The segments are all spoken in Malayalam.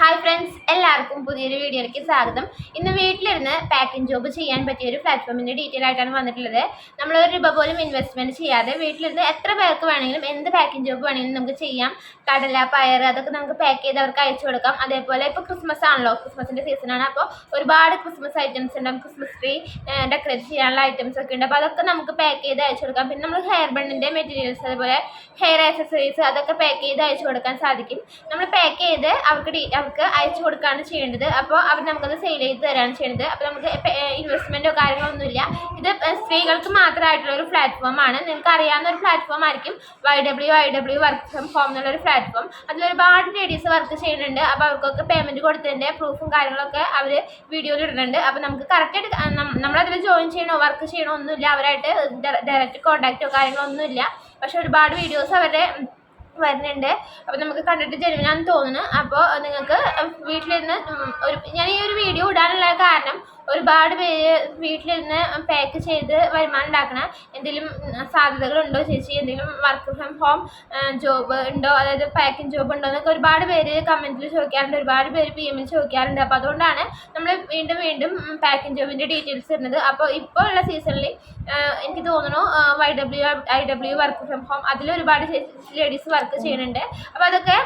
ഹായ് ഫ്രണ്ട്സ് എല്ലാവർക്കും പുതിയൊരു വീഡിയോയിലേക്ക് സ്വാഗതം. ഇന്ന് വീട്ടിലിരുന്ന് പാക്കിംഗ് ജോബ് ചെയ്യാൻ പറ്റിയ ഒരു പ്ലാറ്റ്ഫോമിന്റെ ഡീറ്റെയിൽ ആയിട്ടാണ് വന്നിട്ടുള്ളത്. നമ്മൾ ഒരു രൂപ പോലും ഇൻവെസ്റ്റ്മെന്റ് ചെയ്യാതെ വീട്ടിലിരുന്ന് എത്ര പേർക്ക് വേണമെങ്കിലും എന്ത് പാക്കിംഗ് ജോബ് വേണമെങ്കിലും നമുക്ക് ചെയ്യാം. കടല പയർ അതൊക്കെ നമുക്ക് പാക്ക് ചെയ്ത് അവർക്ക് അയച്ചു കൊടുക്കാം. അതേപോലെ ഇപ്പോൾ ക്രിസ്മസ് ആണല്ലോ. ക്രിസ്മസിന്റെ സീസണാണ് അപ്പോൾ ഒരുപാട് ക്രിസ്മസ് ഐറ്റംസ് ഉണ്ടാവും ക്രിസ്മസ് ട്രീ ഡെക്കറേറ്റ് ചെയ്യാനുള്ള ഐറ്റംസ് ഒക്കെ ഉണ്ട്. അപ്പോൾ അതൊക്കെ നമുക്ക് പാക്ക് ചെയ്ത് അയച്ചു കൊടുക്കാം. പിന്നെ നമ്മൾ ഹെയർ ബണ്ണിന്റെ മെറ്റീരിയൽസ് അതുപോലെ ഹെയർ ആക്സസറീസ് അതൊക്കെ പാക്ക് ചെയ്ത് അയച്ചു കൊടുക്കാൻ സാധിക്കും. നമ്മൾ പാക്ക് ചെയ്ത് അവർക്ക് അവർക്ക് അയച്ചു കൊടുക്കുകയാണ് ചെയ്യേണ്ടത്. അപ്പോൾ അവർ നമുക്കത് സെയിൽ ചെയ്ത് തരാണ് ചെയ്യേണ്ടത്. അപ്പോൾ നമുക്ക് ഇൻവെസ്റ്റ്മെന്റോ കാര്യങ്ങളൊന്നുമില്ല. ഇത് സ്ത്രീകൾക്ക് മാത്രമായിട്ടുള്ള ഒരു പ്ലാറ്റ്ഫോമാണ് നിങ്ങൾക്ക് അറിയാവുന്ന ഒരു പ്ലാറ്റ്ഫോം ആയിരിക്കും Y W I W work from home എന്നുള്ള ഒരു പ്ലാറ്റ്ഫോം അതിൽ ഒരുപാട് ലേഡീസ് വർക്ക് ചെയ്യുന്നുണ്ട്. അപ്പോൾ അവർക്കൊക്കെ പേയ്മെന്റ് കൊടുത്തതിന്റെ പ്രൂഫും കാര്യങ്ങളൊക്കെ അവർ വീഡിയോയിൽ ഇടുന്നുണ്ട്. അപ്പോൾ നമുക്ക് കറക്റ്റായിട്ട് നമ്മളതിൽ ജോയിൻ ചെയ്യണോ വർക്ക് ചെയ്യണോ ഒന്നുമില്ല. അവരായിട്ട് ഡയറക്റ്റ് കോൺടാക്റ്റോ കാര്യങ്ങളോ ഒന്നുമില്ല പക്ഷെ ഒരുപാട് വീഡിയോസ് അവരുടെ വരുന്നുണ്ട്. അപ്പോൾ നമുക്ക് കണ്ടിട്ട് ജനുവിനാന്ന് തോന്നുന്നു. അപ്പോൾ നിങ്ങൾക്ക് വീട്ടിലിരുന്ന് ഒരു ഞാൻ ഈ ഒരു വീഡിയോ ഇടാനുള്ള കാരണം ഒരുപാട് പേര് വീട്ടിലിരുന്ന് പാക്ക് ചെയ്ത് വരുമാനം ഉണ്ടാക്കണ എന്തെങ്കിലും സാധ്യതകളുണ്ടോ ചേച്ചി? എന്തെങ്കിലും വർക്ക് ഫ്രം ഹോം ജോബ് ഉണ്ടോ? അതായത് പാക്കിംഗ് ജോബ് ഉണ്ടോ? എന്നൊക്കെ ഒരുപാട് പേര് കമന്റിൽ ചോദിക്കാറുണ്ട്. ഒരുപാട് പേര് പി എമ്മിൽ ചോദിക്കാറുണ്ട്. അപ്പോൾ അതുകൊണ്ടാണ് നമ്മൾ വീണ്ടും വീണ്ടും പാക്കിംഗ് ജോബിന്റെ ഡീറ്റെയിൽസ് തരുന്നത്. അപ്പോൾ ഇപ്പോൾ ഉള്ള സീസണിൽ എനിക്ക് തോന്നുന്നു Y W I W work from home അതിൽ ഒരുപാട് ലേഡീസ് വർക്ക് ചെയ്യുന്നുണ്ട്. അപ്പോൾ അതൊക്കെ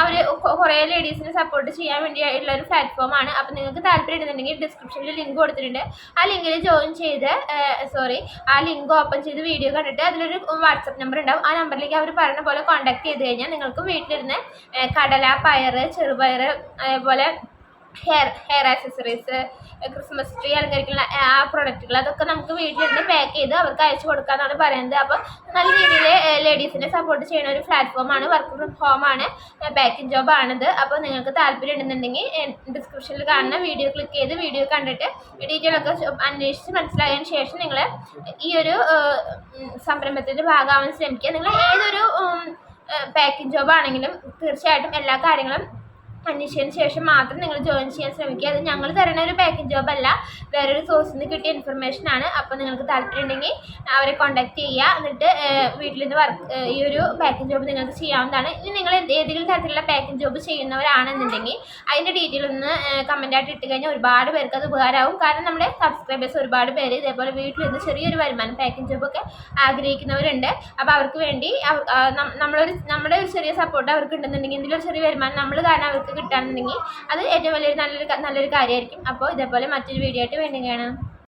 അവർ കുറേ ലേഡീസിനെ സപ്പോർട്ട് ചെയ്യാൻ വേണ്ടിയുള്ള ഒരു പ്ലാറ്റ്ഫോമാണ് അപ്പോൾ നിങ്ങൾക്ക് താല്പര്യം ഉണ്ടെന്നുണ്ടെങ്കിൽ ഡിസ്ക്രിപ്ഷനിൽ ലിങ്ക് കൊടുത്തിട്ടുണ്ട്. ആ ലിങ്കിൽ ജോയിൻ ചെയ്ത് സോറി ആ ലിങ്ക് ഓപ്പൺ ചെയ്ത് വീഡിയോ കണ്ടിട്ട് അതിലൊരു വാട്സപ്പ് നമ്പർ ഉണ്ടാവും. ആ നമ്പറിലേക്ക് അവർ പറഞ്ഞ പോലെ കോൺടാക്ട് ചെയ്ത് കഴിഞ്ഞാൽ നിങ്ങൾക്ക് വീട്ടിലിരുന്ന് കടല പയർ ചെറുപയർ അതേപോലെ hair hair accessories Christmas tree അലങ്കരിക്കുന്ന ആ പ്രൊഡക്റ്റുകൾ അതൊക്കെ നമുക്ക് വീട്ടിലിരുന്ന് പാക്ക് ചെയ്ത് അവർക്ക് അയച്ചു കൊടുക്കാമെന്നാണ് പറയുന്നത്. അപ്പോൾ നല്ല രീതിയിൽ ലേഡീസിനെ സപ്പോർട്ട് ചെയ്യുന്ന ഒരു പ്ലാറ്റ്ഫോമാണ് വർക്ക് ഫ്രം ഹോം ആണ് പാക്കിംഗ് ജോബ് ആണിത്. അപ്പോൾ നിങ്ങൾക്ക് താല്പര്യം ഉണ്ടെന്നുണ്ടെങ്കിൽ ഡിസ്ക്രിപ്ഷനിൽ കാണുന്ന വീഡിയോ ക്ലിക്ക് ചെയ്ത് വീഡിയോ കണ്ടിട്ട് ഡീറ്റെയിൽ ഒക്കെ അന്വേഷിച്ച് മനസ്സിലായതിനു ശേഷം നിങ്ങൾ ഈ ഒരു സംരംഭത്തിന്റെ ഭാഗമാവാൻ ശ്രമിക്കുക. നിങ്ങൾ ഏതൊരു പാക്കിംഗ് ജോബ് ആണെങ്കിലും തീർച്ചയായിട്ടും എല്ലാ കാര്യങ്ങളും അന്വേഷിച്ചതിന് ശേഷം മാത്രം നിങ്ങൾ ജോയിൻ ചെയ്യാൻ ശ്രമിക്കുക. അത് ഞങ്ങൾ തരുന്ന ഒരു പാക്കേജ് ജോബ് അല്ല. വേറൊരു സോഴ്സിൽ നിന്ന് കിട്ടിയ ഇൻഫർമേഷൻ ആണ്. അപ്പോൾ നിങ്ങൾക്ക് താല്പര്യം ഉണ്ടെങ്കിൽ അവരെ കോൺടാക്ട് ചെയ്യുക. എന്നിട്ട് വീട്ടിൽ നിന്ന് വർക്ക് ഈ ഒരു പാക്കേജ് ജോബ് നിങ്ങൾക്ക് ചെയ്യാവുന്നതാണ്. ഇനി നിങ്ങൾ ഏതെങ്കിലും തരത്തിലുള്ള പാക്കേജ് ജോബ് ചെയ്യുന്നവരാണെന്നുണ്ടെങ്കിൽ അതിന്റെ ഡീറ്റെയിൽ ഒന്ന് കമന്റായിട്ട് ഇട്ട് കഴിഞ്ഞാൽ ഒരുപാട് പേർക്ക് അത് ഉപകാരമാവും. കാരണം നമ്മുടെ സബ്സ്ക്രൈബേഴ്സ് ഒരുപാട് പേര് ഇതേപോലെ വീട്ടിൽ നിന്ന് ചെറിയൊരു വരുമാനം പാക്കേജ് ജോബൊക്കെ ആഗ്രഹിക്കുന്നവരുണ്ട്. അപ്പോൾ അവർക്ക് വേണ്ടി നമ്മളൊരു നമ്മുടെ ഒരു ചെറിയ സപ്പോർട്ട് അവർക്ക് ഉണ്ടെന്നുണ്ടെങ്കിൽ എന്തെങ്കിലും ചെറിയ വരുമാനം നമ്മൾ കാരണം അവർക്ക് കിട്ടുകയാണെന്നുണ്ടെങ്കിൽ അത് ഏറ്റവും വലിയൊരു നല്ലൊരു നല്ലൊരു കാര്യമായിരിക്കും. അപ്പോൾ ഇതേപോലെ മറ്റൊരു വീഡിയോ ആയിട്ട് വേണ്ടി കാണാം.